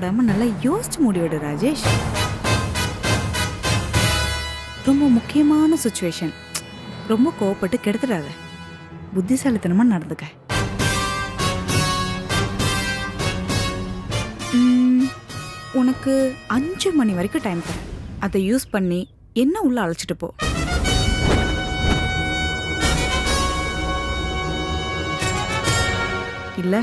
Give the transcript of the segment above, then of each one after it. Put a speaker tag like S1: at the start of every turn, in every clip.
S1: ஹம். நல்லா யோசிச்சு முடிவிடு ராஜேஷ். ரொம்ப முக்கியமான சுச்சுவேஷன் ரொம்ப கோவப்பட்டு கெடுத்துடாத. புத்திசாலித்தனமா நடந்துக்க. உனக்கு அஞ்சு மணி வரைக்கும் டைம் தரேன். அதை யூஸ் பண்ணி என்ன உள்ள அழைச்சிட்டு போ. இல்ல.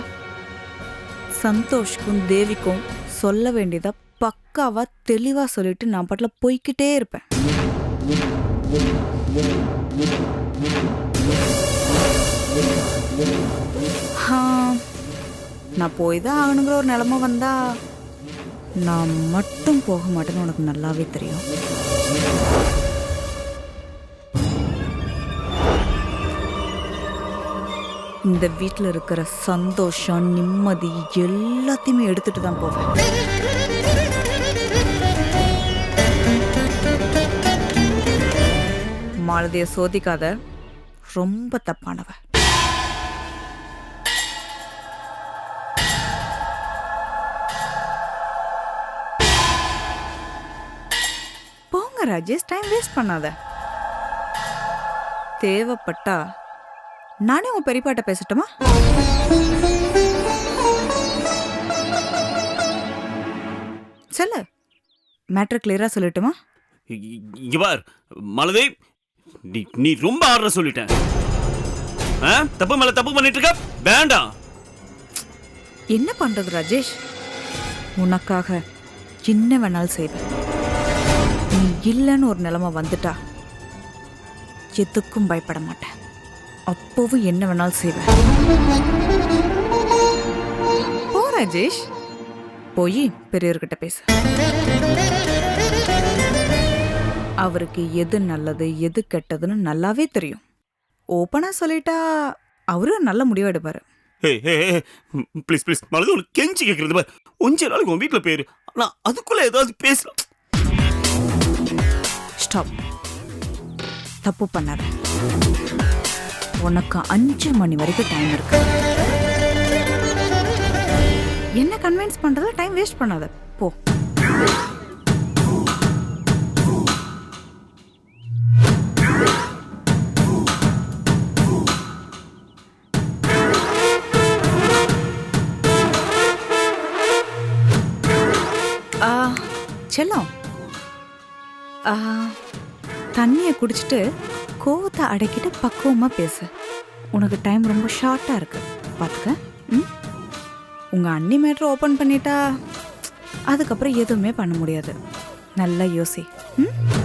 S1: சந்தோஷ்க்கும் தேவிக்கும் சொல்ல வேண்டியதை பக்காவா தெளிவா சொல்லிட்டு நான் பாட்டுல போய்க்கிட்டே இருப்பேன். நான் போய் தான் ஆகணுங்கிற ஒரு நிலைமை வந்தா நான் மட்டும் போக மாட்டேன்னு உனக்கு நல்லாவே தெரியும். இந்த வீட்டில் இருக்கிற சந்தோஷம் நிம்மதி எல்லாத்தையுமே எடுத்துட்டு தான் போவேன். மாலதிய சோதிக்காத ரொம்ப தப்பானவ. போங்க ராஜேஷ் டைம் வேஸ்ட் பண்ணாத. தேவைப்பட்டா நானே உன் பெரியப்பாட்ட பேசட்டுமா? சொல்லு. மேட்ரு கிளியரா சொல்லட்டுமா?
S2: இ- இ- இங்க பார் மலதே நீ நீ ரொம்ப ஆடுற சொல்லிட்டேன். ஆ? தப்பு மேல தப்பு பண்ணிட்டு இருக்க வேண்டாம்.
S1: என்ன பண்றது ராஜேஷ்? உனக்காக என்ன வேணாலும் செய்வேன். நீ இல்லைன்னு ஒரு நிலைமை வந்துட்டா எதுக்கும் பயப்பட மாட்டேன். அப்போவும் என்ன வேணாலும் செய்வேன். போ ராஜேஷ். போய் பெரியவர்கிட்ட பேசு. அவருக்கு எது நல்லது எது கெட்டதுன்னு நல்லாவே தெரியும். ஓப்பனா சொல்லிட்டா அவரும் நல்ல முடிவு எடுப்பாரு.
S2: ஹே ஹே ப்ளீஸ் ப்ளீஸ் மலது உனக்கு கெஞ்சி கேட்கறது பார். கொஞ்ச நாளைக்கு உன் வீட்டில் போயிரு. நான் அதுக்குள்ள ஏதாவது பேசலாம்.
S1: ஸ்டாப். தப்பு பண்ணாத. உனக்கு அஞ்சு மணி வரைக்கும் டைம் இருக்கு. என்ன கன்வின்ஸ் பண்றதுல டைம் வேஸ்ட் பண்ணாத. போ. செல்லம். தண்ணியை குடிச்சிட்டு கோவத்தை அடக்கிட்டு பக்குவமாக பேசு. உனக்கு டைம் ரொம்ப ஷார்ட்டாக இருக்கு. பார்த்துக்க ம்? உங்கள் அண்ணி மேட்ரு ஓப்பன் பண்ணிட்டா அதுக்கப்புறம் எதுவுமே பண்ண முடியாது. நல்லா யோசி. ம்?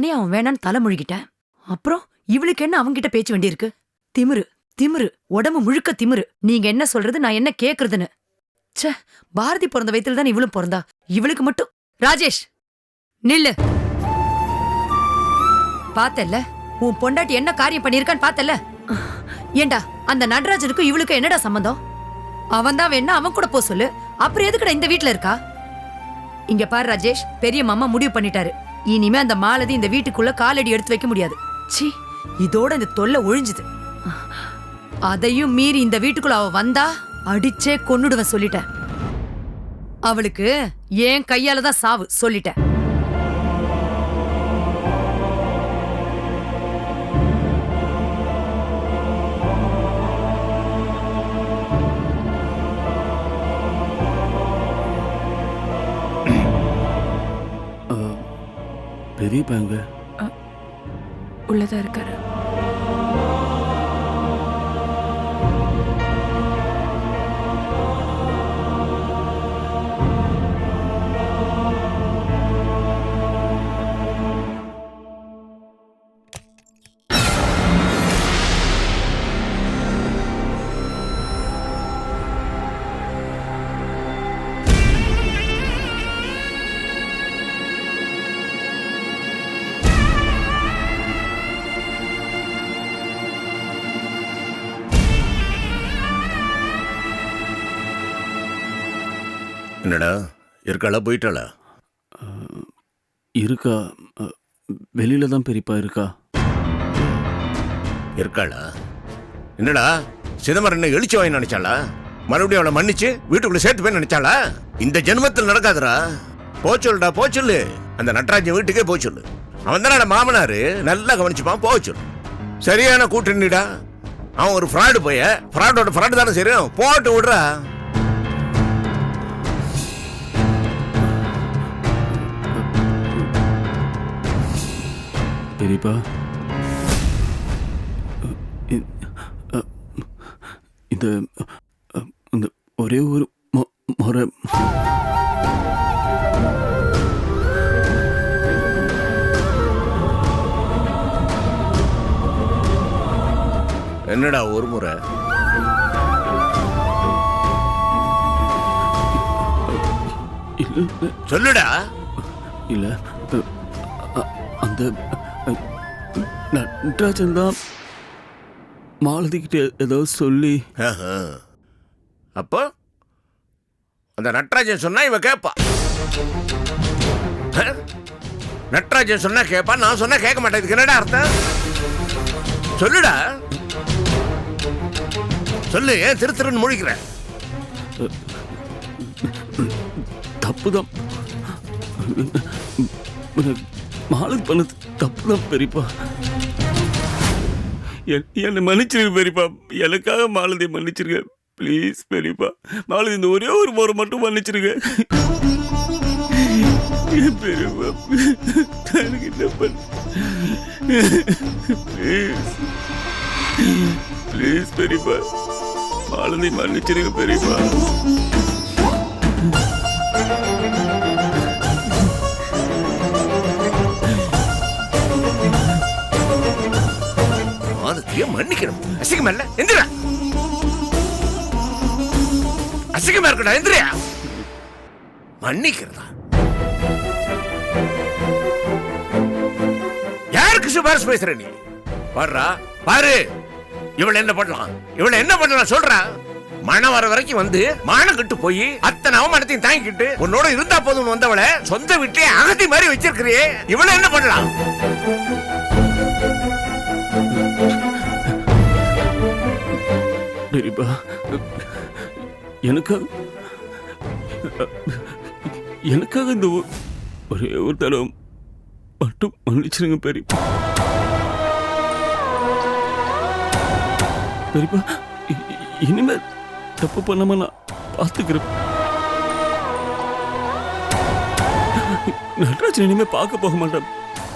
S3: நானே அவன் வேணான்னு தலை முழுகிட்டேன். அப்புறம் இவளுக்கு என்ன அவங்கிட்ட பேச்சு வேண்டியிருக்கு? திமிரு திமிரு உடம்பு முழுக்க திமிரு. நீங்க என்ன சொல்றது நான் என்ன கேக்குறதுன்னு. ச்சே பாரதி பிறந்த வயத்துல தான் இவளும் பிறந்தா? இவளுக்கு மட்டும். ராஜேஷ் நில்லு. பார்த்தல்ல? உன் பொண்டாட்டி என்ன காரியம் பண்ணிருக்கான்னு பார்த்தல்ல? ஏண்டா அந்த நடராஜனுக்கும் இவளுக்கும் என்னடா சம்பந்தம்? அவன் தான் வேணா அவன் கூட போ சொல்லு. அப்புறம் எதுக்குடா இந்த வீட்ல இருக்கா? இங்க பாரு ராஜேஷ் பெரிய மாமா முடிவு பண்ணிட்டாரு. இனிமே அந்த மாலதி இந்த வீட்டுக்குள்ள காலடி எடுத்து வைக்க முடியாது. ச்சீ இதோட இந்த தொல்லை ஒழிஞ்சுது. அதையும் மீறி இந்த வீட்டுக்குள்ள அவ வந்தா அடிச்சே கொன்னுடுவேன் சொல்லிட்டேன். அவளுக்கு ஏன் கையால தான் சாவு சொல்லிட்டேன்.
S2: பெரியப்பா எங்க?
S4: உள்ளதா இருக்காரு.
S5: என்னடா? இருக்காளா? போயிட்டாளா?
S2: இருக்கா. வெளியில தான் பெரியப்பா இருக்கா.
S5: இருக்காளா? என்னடா? சிதம்பரம் என்ன எழுச்சி வாங்கி நினைச்சாளா? மறுபடியும் அவளை மன்னிச்சு வீட்டுக்குள்ள சேர்த்து போய் நினைச்சாளா? இந்த ஜென்மத்தில் நடக்காதுடா. போச்சொல்லுடா போச்சொல்லு அந்த நடராஜன் வீட்டுக்கே போச்சொல்லு அவன் தானே மாமனாரு? நல்லா கவனிச்சுப்பான் போச்சொல்லு சரியான கூட்டணிடா. அவன் ஒரு ஃப்ராடு போய. ஃப்ராடோட ஃப்ராடு தானே சரி போட்டு விடுறா.
S2: பெரியப்பா இந்த இந்த ஒரே ஒரு முறை.
S5: என்னடா ஒரு முறை? சொல்லுடா.
S2: இல்ல அந்த நடராஜன் தான் மாலதிக்கிட்ட ஏதோ சொல்லி.
S5: அப்போ? அந்த நட்ராஜன் சொன்னா இவ கேப்பா. ஆ? நட்ராஜன் சொன்னா கேப்பா நான் சொன்னா கேட்க மாட்டேன். இதுக்கு என்னடா அர்த்தம்? சொல்லுடா. சொல்லு ஏன் திரு திருன்னு முழிக்கிற?
S2: தப்பு தான் மாலதி பண்ணது தப்பு தான் பெரியப்பா. என்- என்னை மன்னிச்சிருங்க பெரியப்பா. எனக்காக மாலதியை மன்னிச்சிருங்க. ப்ளீஸ் பெரியப்பா. மாலதி இந்த ஒரே ஒரு முறை மட்டும் மன்னிச்சிருக்கேன் பெரியப்பா? எனக்கு என்ன பண்ண ப்ளீஸ் ப்ளீஸ் பெரியப்பா. மாலதி மன்னிச்சிருங்க பெரியப்பா.
S5: மாதத்தையே மன்னிக்கணும். அசிங்கமா இல்ல? எந்திரா. அசிங்கமா இருக்கடா எந்திரியா. மன்னிக்கிறதா? யாருக்கு சிபாரிசு பேசுற நீ? வர்றா பாரு. இவள என்ன பண்ணலாம்? இவள என்ன பண்ணலாம் சொல்றா? மனம் வர வரைக்கும் வந்து மானம் கட்டு போய் அத்தனை அவமானத்தையும் தாங்கிக்கிட்டு உன்னோட இருந்தா போதும் வந்தவளை சொந்த வீட்டிலே அகதி மாதிரி வச்சிருக்கிறியே. இவள என்ன பண்ணலாம்?
S2: டெரிபா எனக்காக எனக்காக இந்த ஒரே ஒரு தரம் மட்டும் மன்னிச்சிருங்க பெரியப்பா. பெரியப்பா இனிமேல் இனிமே தப்பு பண்ணாம நான் பார்த்துக்கிறேன் நடராஜன் இனிமேல் பார்க்க போக மாட்டேன்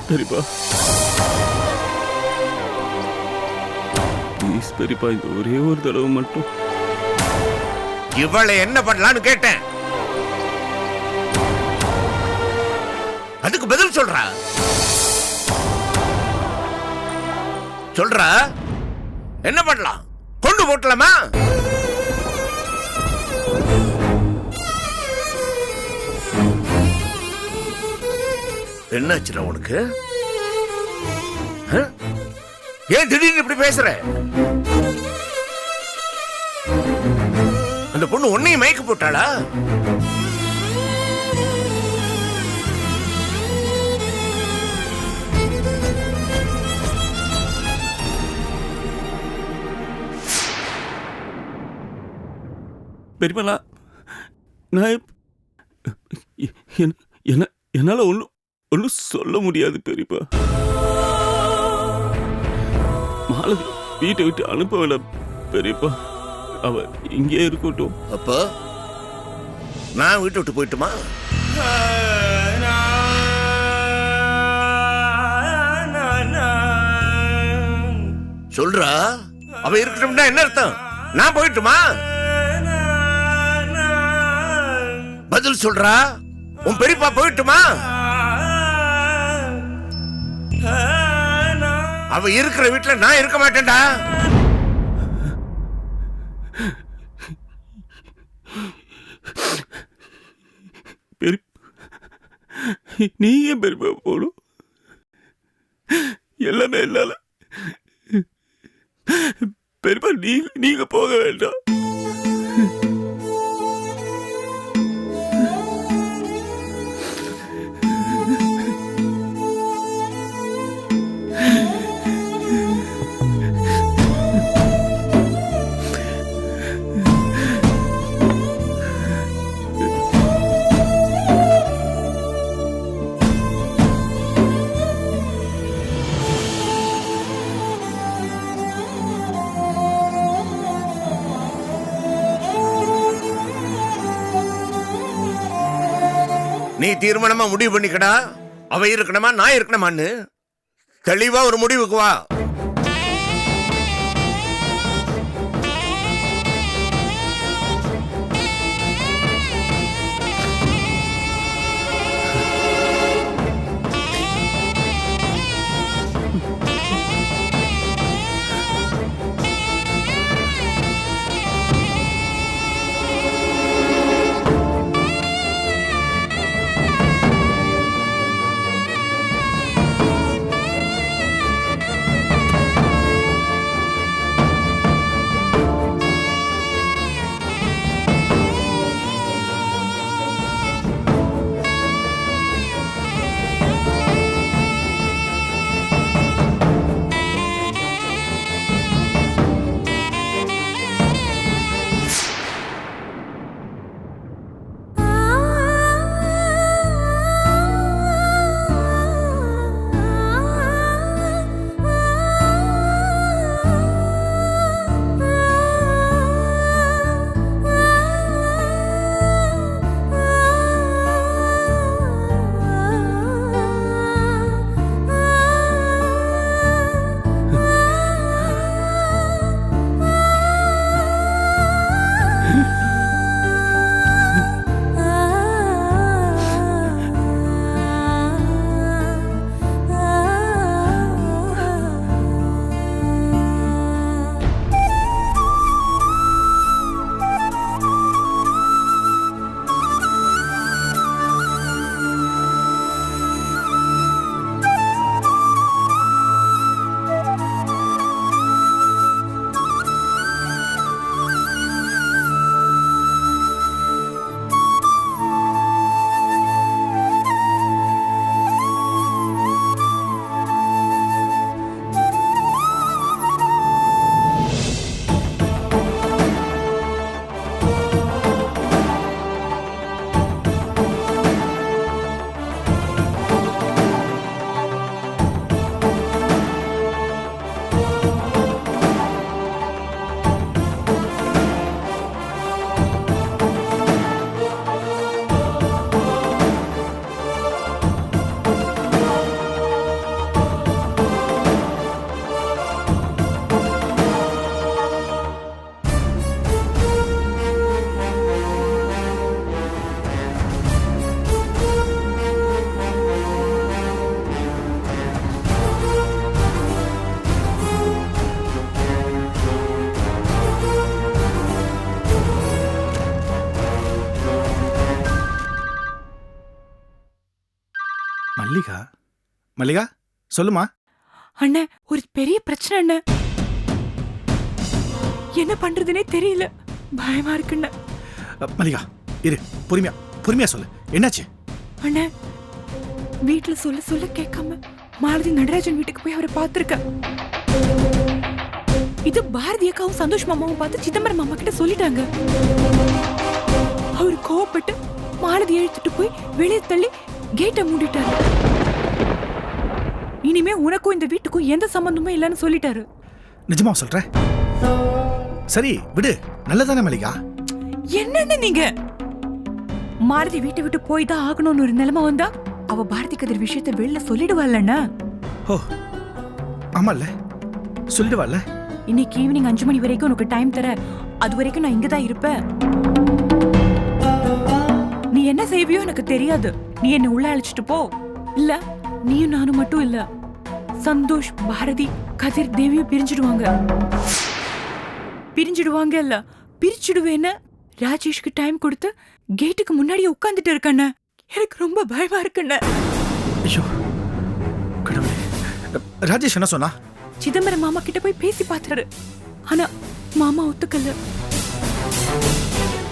S2: பெரியப்பா. ப்ளீஸ் பெரியப்பா இந்த ஒரே ஒரு தடவை மட்டும்.
S5: இவளை என்ன பண்ணலாம்னு கேட்டேன். அதுக்கு பதில் சொல்றா. சொல்றா என்ன பண்ணலாம்? கொண்டு போட்டலாமா? என்னாச்சுடா உனக்கு? ஏன் திடீர்னு இப்படி பேசுற? அந்த பொண்ணு உன்னையும் மயக்க போட்டாளா?
S2: பெரியப்பா நான் நான் என்ன- என்ன என்னால் ஒன்றும் ஒன்றும் சொல்ல முடியாது பெரியப்பா மாலதி வீட்டை விட்டு அனுப்ப வேண்டாம் பெரியப்பா. அவ இங்கே இருக்கட்டும்.
S5: அப்போ நான் வீட்டை விட்டு போயிட்டுமா? சொல்றா? அவ இருக்கட்டும்னா என்ன அர்த்தம்? நான் போயிட்டுமா? பதில் சொல்றா? உன் பெரியப்பா போயிட்டுமா? அவ இருக்கிற வீட்டுல நான் இருக்க மாட்டேன்டா.
S2: பெரிய நீங்க பெருமை போகணும் எல்லாமே இல்லால பெருமை நீ நீங்க போக வேண்டாம்.
S5: தீர்மானமா முடிவு பண்ணிக்கடா. அவ இருக்கணுமா நான் இருக்கணுமான்னு. தெளிவா ஒரு முடிவுக்கு வா.
S4: மல்லிகா சொல்லுமா?
S6: அண்ணே ஒரு பெரிய பிரச்சனை அண்ணே. என்ன பண்றதுனே தெரியல. பயமா இருக்குண்ணே.
S4: அ, மல்லிகா இரு பொறுமையா பொறுமையா சொல்லு. என்னாச்சு?
S6: அண்ணே வீட்டுல சொல்ல சொல்ல கேட்காம மாலதி நடராஜன் வீட்டுக்கு போய் அவரை பார்த்திருக்கேன் இது பாரதி அக்காவும் சந்தோஷ் மாமாவும் பார்த்து சிதம்பரம் மாமா கிட்ட சொல்லிட்டாங்க. அவர் கோவப்பட்டு மாலதி இழுத்துட்டு போய் வெளியே தள்ளி கேட்டை மூடிட்டாரு. இனிமே உனக்கும் இந்த வீட்டுக்கும் எந்த சம்பந்தமும் இல்லைன்னு சொல்லிட்டாரு.
S4: நிஜமா சொல்ற சரி விடு. நல்லதானே மல்லிகா?
S6: என்னன்னு நீங்க? மாருதி வீட்டை விட்டு போய் தான் ஆகணும்னு ஒரு நிலைமை வந்தா அவ பாரதி கதிர் விஷயத்த வெளில சொல்லிடுவாள்லண்ணா
S4: ஓ ஆமால்ல. சொல்லிடுவாள்ல
S6: இன்னைக்கு ஈவினிங் அஞ்சு மணி வரைக்கும் உனக்கு டைம் தர. அது வரைக்கும் நான் இங்க தான் இருப்பேன். நீ என்ன செய்வியோ எனக்கு தெரியாது. நீ என்ன உள்ள அழைச்சிட்டு போ. இல்ல? நீயும் நானும் மட்டும் இல்ல. சந்தோஷ் பாரதி கதிர் தேவியும் பிரிஞ்சிடுவாங்க. பிரிஞ்சிடுவாங்க இல்ல. பிரிச்சிடுவேன்னு ராஜேஷ்க்கு டைம் கொடுத்து கேட்டுக்கு முன்னாடி உட்கார்ந்துட்டு இருக்கண்ண. எனக்கு ரொம்ப பயமா இருக்குண்ண.
S4: ஐயோ கடவுளே. ராஜேஷ் என்ன சொன்னா?
S6: சிதம்பரம் மாமா கிட்ட போய் பேசி பார்த்தாரு. ஆனா மாமா ஒத்துக்கல.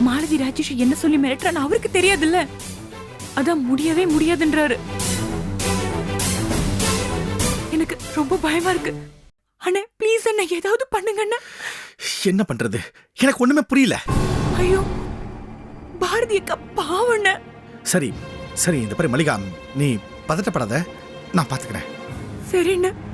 S6: மாலதி ராஜேஷ் என்ன சொல்லி மிரட்டுறான்னு அவருக்கு தெரியாதுல்ல. அதான் முடியவே முடியாதுன்றாரு. எனக்கு ரொம்ப பயமா இருக்கு. அண்ணே ப்ளீஸ் அண்ணா ஏதாவது பண்ணுங்க அண்ணா.
S4: என்ன பண்றது? எனக்கு ஒண்ணுமே புரியல.
S6: ஐயோ பாரதி அக்கா பாவண்ண
S4: சரி சரி இந்த பாரு மல்லிகா. நீ பதட்டப்படாத. நான் பாத்துக்கிறேன்.
S6: சரிண்ண
S1: ஹலோ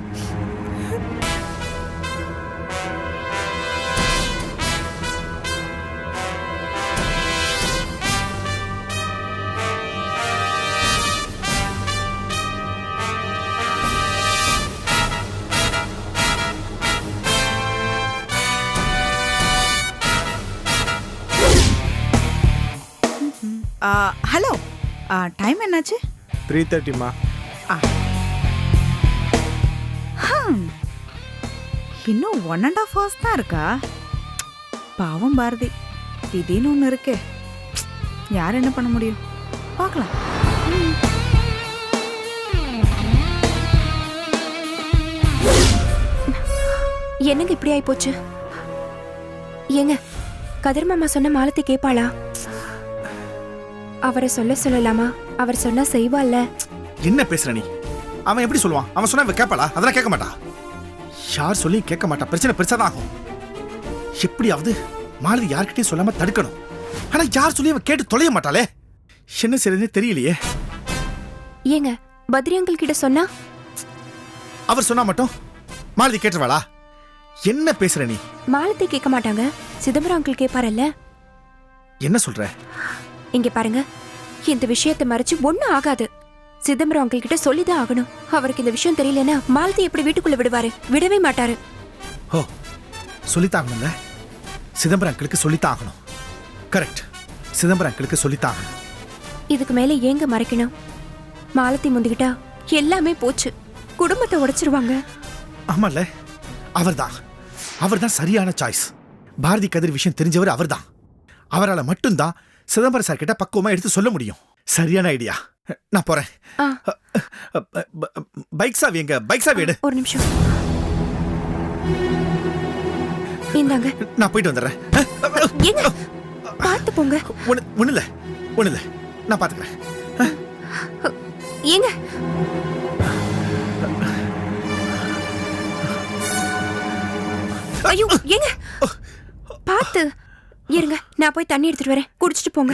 S1: டைம் என்னாச்சு?
S7: த்ரீ தேர்ட்டிமா
S1: இன்னும் ஒன் அண்ட் ஆஃப் ஹவர்ஸ் தான் இருக்கா? பாவம் பாரதி. திடீர்னு ஒன்று இருக்கே. யார் என்ன பண்ண முடியும்? பார்க்கலாம்.
S8: என்னங்க இப்படி ஆயி போச்சு? ஏங்க கதிர் மாமா சொன்ன மாலத்தை கேட்பாளா அவரை சொல்ல சொல்லலாமா? அவர் சொன்னா செய்வாள்ல.
S4: என்ன பேசுற நீ? அவன் எப்படி சொல்லுவான்? அவன் சொன்னா இவ கேட்பாளா அதெல்லாம் கேட்க மாட்டா? யார் சொல்லி கேட்க மாட்டா. பிரச்சனை பெருசாதான் ஆகும். எப்படியாவது மாலதி யார்கிட்டயும் சொல்லாம தடுக்கணும். ஆனா யார் சொல்லி அவன் கேட்டு தொலைய மாட்டாளே? என்ன செய்யறதுன்னு தெரியலையே.
S8: ஏங்க பத்ரி அங்கிள் கிட்ட சொன்னா?
S4: அவர் சொன்னா மட்டும் மாலதி கேட்டுருவாளா? என்ன பேசுற நீ?
S8: மாலத்தை கேட்க மாட்டாங்க. சிதம்பரம் அங்கிள் கேட்பாரல்ல.
S4: என்ன சொல்ற?
S8: இங்க பாருங்க. இந்த விஷயத்தை மறைச்சு ஒண்ணும் ஆகாது. சிதம்பரம் அங்கிள் கிட்ட சொல்லிதான் ஆகணும். அவருக்கு இந்த விஷயம் தெரியலன்னா மாலத்தை எப்படி வீட்டுக்குள்ள விடுவாரு? விடவே மாட்டாரு.
S4: ஓ சொல்லித்தாகணும்ல சிதம்பரம் அங்கிளுக்கு சொல்லித்தான் ஆகணும். கரெக்ட் சிதம்பரம் அங்கிளுக்கு சொல்லித்தான் ஆகணும்.
S8: இதுக்கு மேல ஏங்க மறைக்கணும்? மாலத்தி முந்திக்கிட்டா எல்லாமே போச்சு. குடும்பத்தை உடைச்சிருவாங்க.
S4: ஆமால அவர்தான். அவர்தான் சரியான சாய்ஸ் பாரதி கதிர் விஷயம் தெரிஞ்சவர் அவர்தான். அவரால் மட்டும்தான் சிதம்பரம் சார் கிட்ட பக்குவமா எடுத்து சொல்ல முடியும். சரியான ஐடியா நான் போறேன். பைக் சாவி எங்க? பைக் சாவி எடு.
S8: ஒரு நிமிஷம். இந்தாங்க.
S4: நான் போயிட்டு வந்துடுறேன்.
S8: பார்த்து போங்க.
S4: ஒண்ணு இல்ல ஒண்ணு இல்ல நான் பாத்துக்கிறேன்
S8: ஏங்க ஐயோ ஏங்க பார்த்து. இருங்க நான் போய் தண்ணி எடுத்துட்டு வரேன். குடிச்சிட்டு போங்க.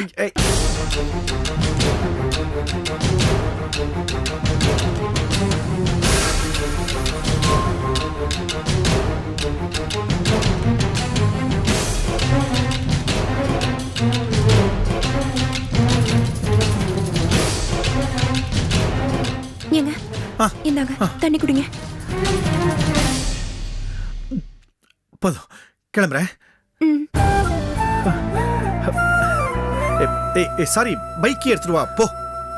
S8: ஏங்க
S4: ஆ.
S8: இந்தாங்க தண்ணி குடிங்க.
S4: போதும் கிளம்புறேன்.
S8: ம்.
S4: சாரி பைக்கே எடுத்துட்டு வா போ.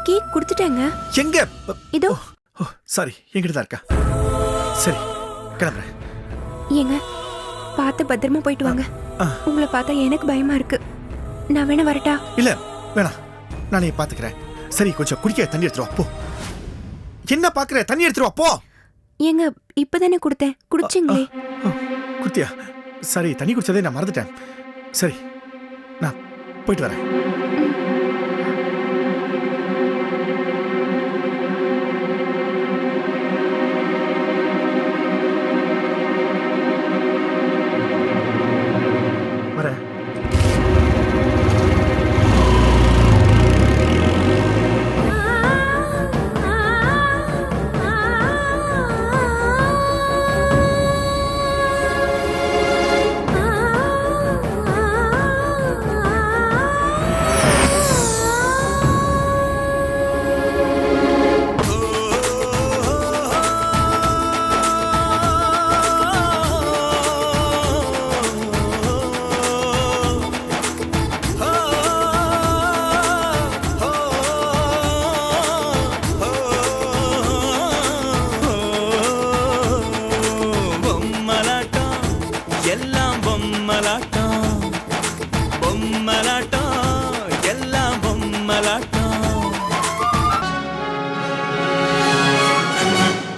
S8: கேக் கொடுத்துட்டேங்க.
S4: எங்க?
S8: இதோ.
S4: சாரி என்கிட்ட தான் இருக்கா? சரி கிளம்புறேன்.
S8: ஏங்க பார்த்து பத்திரமா போயிட்டு வாங்க. உங்களை பார்த்தா எனக்கு பயமா இருக்கு. நான் வேணா வரட்டா?
S4: இல்ல வேணாம். நானே பாத்துக்கிறேன் சரி கொஞ்சம் குடிக்க தண்ணி எடுத்துட்டு வா போ. என்ன பாக்குற தண்ணி எடுத்துட்டு வா போ.
S8: ஏங்க இப்பதானே கொடுத்தேன். குடிச்சிங்களே.
S4: குத்தியா சரி தண்ணி குடிச்சதே நான் மறந்துட்டேன். சரி போயிட்டு வரேன்.